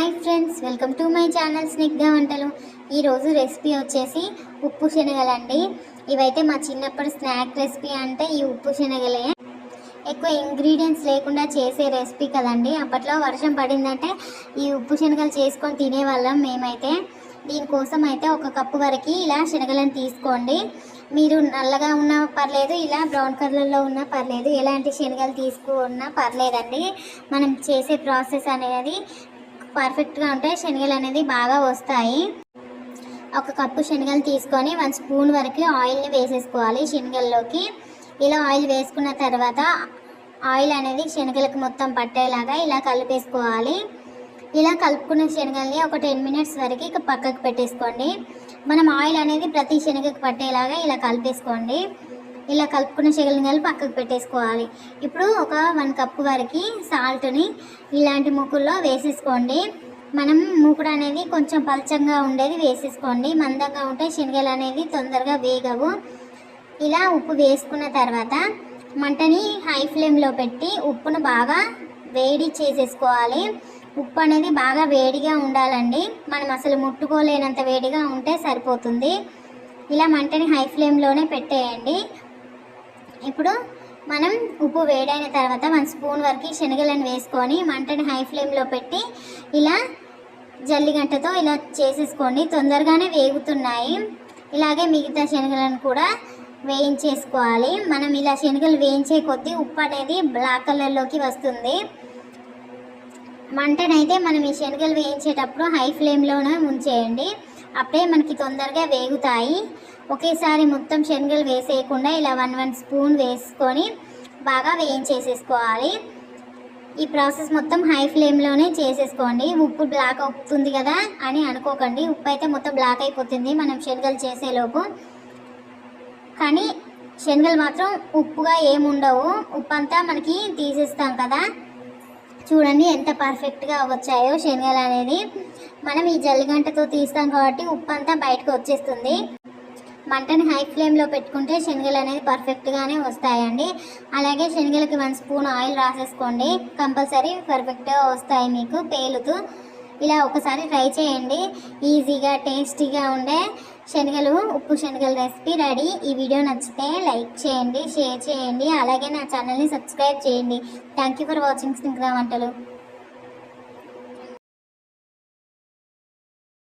Hi friends welcome to my channel Snigga వంటలు. ఈరోజు recipe వచ్చేసి ఉప్పు శనగలండి. ఇవైతే మా చిన్నప్పటి స్నాక్ రెసిపీ అంటే ఈ ఉప్పు శనగలే. ఎక్కువ ఇంగ్రీడియంట్స్ లేకుండా చేసే రెసిపీ కదండి. అప్పట్లో వర్షం పడిందంటే ఈ ఉప్పు శనగలు చేసుకొని తినేవాళ్ళం మేమైతే. దీనికోసం అయితే ఒక కప్పు వరకు ఇలా శనగలను తీసుకోండి. మీరు నల్లగా ఉన్నా పర్లేదు ఇలా బ్రౌన్ కలర్లో ఉన్నా పర్లేదు. ఎలాంటి శనగలు తీసుకున్నా పర్లేదండి. మనం చేసే ప్రాసెస్ అనేది పర్ఫెక్ట్గా ఉంటే శనగలు అనేది బాగా వస్తాయి. ఒక కప్పు శనగలు తీసుకొని వన్ స్పూన్ వరకు ఆయిల్ని వేసేసుకోవాలి శనగల్లోకి. ఇలా ఆయిల్ వేసుకున్న తర్వాత ఆయిల్ అనేది శనగలకు మొత్తం పట్టేలాగా ఇలా కలిపేసుకోవాలి. ఇలా కలుపుకున్న శనగల్ని ఒక టెన్ మినిట్స్ వరకు ఇక పక్కకు పెట్టేసుకోండి. మనం ఆయిల్ అనేది ప్రతి శనగకు పట్టేలాగా ఇలా కలిపేసుకోండి. ఇలా కలుపుకున్న శనగలు పక్కకు పెట్టేసుకోవాలి. ఇప్పుడు ఒక వన్ కప్పు వరకు సాల్ట్ని ఇలాంటి ముక్కుల్లో వేసేసుకోండి. మనం మూకుడు అనేది కొంచెం పలచంగా ఉండేది వేసేసుకోండి. మందంగా ఉంటే శనగలు అనేది తొందరగా వేగవు. ఇలా ఉప్పు వేసుకున్న తర్వాత మంటని హై ఫ్లేమ్లో పెట్టి ఉప్పును బాగా వేడి చేసేసుకోవాలి. ఉప్పు అనేది బాగా వేడిగా ఉండాలండి. మనం అసలు ముట్టుకోలేనంత వేడిగా ఉంటే సరిపోతుంది. ఇలా మంటని హై ఫ్లేమ్లోనే పెట్టేయండి. ఇప్పుడు మనం ఉప్పు వేడైన తర్వాత మన స్పూన్ వరకు శనగలను వేసుకొని మంటని హై ఫ్లేమ్లో పెట్టి ఇలా జల్లిగంటతో ఇలా చేసేసుకోండి. తొందరగానే వేగుతున్నాయి. ఇలాగే మిగతా శనగలను కూడా వేయించేసుకోవాలి. మనం ఇలా శనగలు వేయించే కొద్దీ ఉప్పు అనేది బ్లాక్ కలర్లోకి వస్తుంది. మంటనైతే మనం ఈ శనగలు వేయించేటప్పుడు హై ఫ్లేమ్లోనే ఉంచేయండి. అప్పుడే మనకి తొందరగా వేగుతాయి. ఒకేసారి మొత్తం శనగలు వేసేయకుండా ఇలా వన్ వన్ స్పూన్ వేసుకొని బాగా వేయించేసేసుకోవాలి. ఈ ప్రాసెస్ మొత్తం హై ఫ్లేమ్లోనే చేసేసుకోండి. ఉప్పు బ్లాక్ అవుతుంది కదా అని అనుకోకండి. ఉప్పు అయితే మొత్తం బ్లాక్ అయిపోతుంది మనం శనగలు చేసేలోపు. కానీ శనగలు మాత్రం ఉప్పుగా ఏముండవు. ఉప్పు అంతా మనకి తీసేస్తాం కదా. చూడండి ఎంత పర్ఫెక్ట్గా వచ్చాయో శనగలు అనేది. మనం ఈ జల్లిగంటతో తీస్తాం కాబట్టి ఉప్పు అంతా బయటకు వచ్చేస్తుంది. మంటని హై ఫ్లేమ్లో పెట్టుకుంటే శనగలు అనేది పర్ఫెక్ట్గానే వస్తాయండి. అలాగే శనగలకి వన్ స్పూన్ ఆయిల్ రాసేసుకోండి. కంపల్సరీ పర్ఫెక్ట్గా వస్తాయి మీకు పేలుతూ. ఇలా ఒకసారి ట్రై చేయండి. ఈజీగా టేస్టీగా ఉండే శనగలు ఉప్పు శనగల రెసిపీ రెడీ. ఈ వీడియో నచ్చితే లైక్ చేయండి షేర్ చేయండి. అలాగే నా ఛానల్ని సబ్స్క్రైబ్ చేయండి. Thank you for watching Snigdha Vantalu.